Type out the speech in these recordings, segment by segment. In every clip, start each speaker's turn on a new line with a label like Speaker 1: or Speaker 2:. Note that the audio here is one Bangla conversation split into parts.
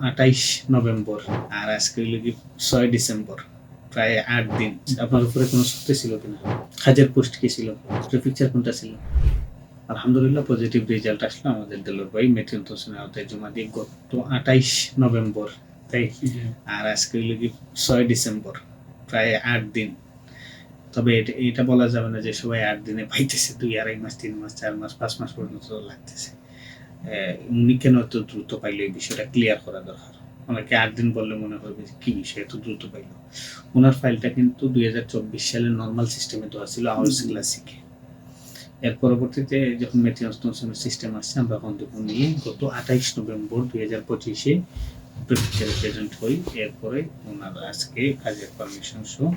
Speaker 1: আঠাইশ নভেম্বর আর আজকে হইল কি ছয় ডিসেম্বর প্রায় আট দিন। আপনার উপরে কোনো শক্তি ছিল কিনা কাজের পোস্ট কি ছিল? প্রিফিকচার কোনটা ছিল? আলহামদুলিল্লাহ পজিটিভ রেজাল্ট আসলো আমাদের দেলোর ভাই মেট্রিন তোষণের আওতায় জমা দিয়ে গত আঠাইশ নভেম্বর তাই? আর আজকে হইল কি ছয় ডিসেম্বর প্রায় আট দিন। তবে এটা- বলা যাবে না যে সবাই আট দিনে পাইতেছে দুই আড়াই মাস তিন মাস চার মাস পাঁচ মাস পর্যন্ত লাগতেছে। উনি কেন এত দ্রুত পাইলো এই বিষয়টা ক্লিয়ার করা দরকার? আট দিন বললে মনে করবে যে কি বিষয় এত দ্রুত পাইলো? ওনার ফাইলটা কিন্তু দুই হাজার চব্বিশ সালে নর্মাল সিস্টেমে দেওয়া ছিল আওয়ার্স ক্লাসিকে এর পরবর্তীতে যখন সিস্টেম আসছে আমরা তখন নিয়ে গত আঠাইশ নভেম্বর দুই হাজার পঁচিশে প্রেফিচারে প্রেজেন্ট হই। এরপরে ওনার আজকে কাজের পারমিশন সহ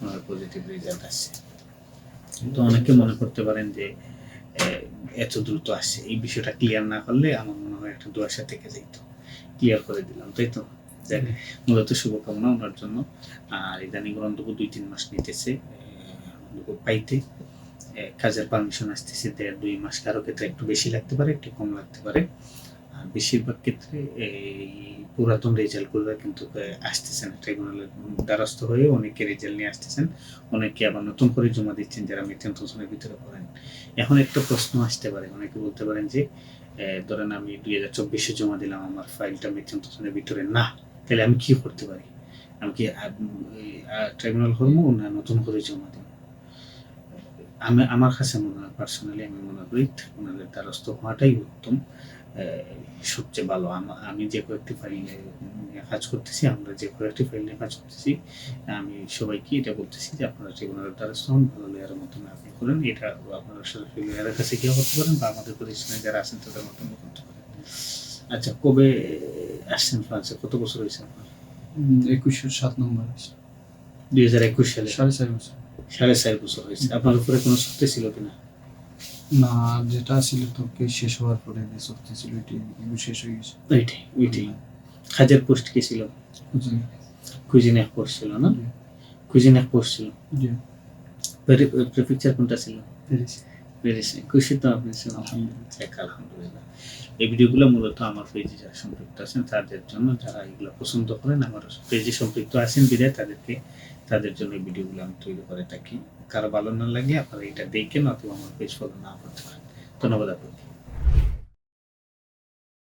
Speaker 1: ওনার পজিটিভ রেজাল্ট আসছে। তো অনেকে মনে করতে পারেন যে এত দ্রুত আসছে। এই বিষয়টা ক্লিয়ার না করলে আমার মনে হয় একটা দুয়াশা থেকে যেত। ক্লিয়ার করে দিলাম তাই তো? মূলত শুভকামনা ওনার জন্য। আর ইদানিং অন্তত দুই তিন মাস নিতেছে পাইতে। কাজের পারমিশন আসতেছে দেড় দুই মাস। কারও ক্ষেত্রে একটু বেশি লাগতে পারে একটু কম লাগতে পারে। বেশিরভাগ ক্ষেত্রে এই পুরাতন রেজাল্টগুলো কিন্তু আহ, আসতেছে না। ট্রাইব্যুনালের দ্বারস্থ হয়ে অনেকে রেজাল্ট নিয়ে আসতেছেন। অনেকে আবার নতুন করে জমা দিচ্ছেন যারা মিথ্যান তোষণের ভিতরে পড়েন। এখন একটা প্রশ্ন আসতে পারে। অনেকে বলতে পারেন যে ধরেন আমি দুই হাজার চব্বিশে জমা দিলাম আমার ফাইলটা মিথ্যান তোষণের ভিতরে না। তাহলে আমি কি করতে পারি? আমি কি ট্রাইব্যুনাল করব না নতুন করে জমা দেবো? আমি আমার কাছে মনে হয় পার্সোনালি আমি মনে করি ট্রাইব্যুনালের দ্বারস্থ হওয়াটাই উত্তম। সবচেয়ে ভালো। আমা- যে কয়েকটি ফাইল নিয়ে কাজ করতেছি আমরা যে কয়েকটি ফাইল নিয়ে কাজ করতেছি আমি সবাইকে এটা বলতেছি যে আপনারা ট্রিবিউনালের দ্বারস্থ হন ভালো লেয়ারের মতন আপনি করেন। এটা আপনারা সরাসরি লেয়ারের কাছে গিয়ে করতে পারেন বা আমাদের প্রতিষ্ঠানে যারা আছেন তাদের মতন করতে পারেন। আচ্ছা কবে আসছেন ফ্রান্সে কত বছর হয়েছে আপনার?
Speaker 2: একুশের সাত নম্বর
Speaker 1: দুই হাজার একুশ সালে?
Speaker 2: সাড়ে চার বছর।
Speaker 1: সাড়ে চার বছর হয়েছে। আপনার উপরে কোনো শক্তি ছিল কিনা?
Speaker 2: না যেটা ছিল তো কে শেষ হওয়ার পরে যে শক্তি ছিল এটি শেষ হয়ে গেছে।
Speaker 1: ওইটাই ওইটাই। কাজের পোস্ট কি ছিল? এক পোস্ট ছিল না? কুইজিন এক পোস্ট ছিল। প্রিফিকচার কোনটা ছিল?
Speaker 2: পেরেছি
Speaker 1: খুশি তো আপনি
Speaker 2: আলহামদুলিল্লাহ।
Speaker 1: আলহামদুলিল্লাহ। এই ভিডিওগুলো মূলত আমার পেজে যারা সম্পৃক্ত আছেন তাদের জন্য যারা এগুলো পছন্দ করেন আমার পেজে সম্পৃক্ত আছেন বিদায় তাদেরকে তাদের জন্য এই ভিডিওগুলো আমি তৈরি করে থাকি। কারও ভালো না লাগে, আপনারা এটা দেখেন অথবা আমার পেজ ফলো না করতে পারেন। ধন্যবাদ আপনাকে।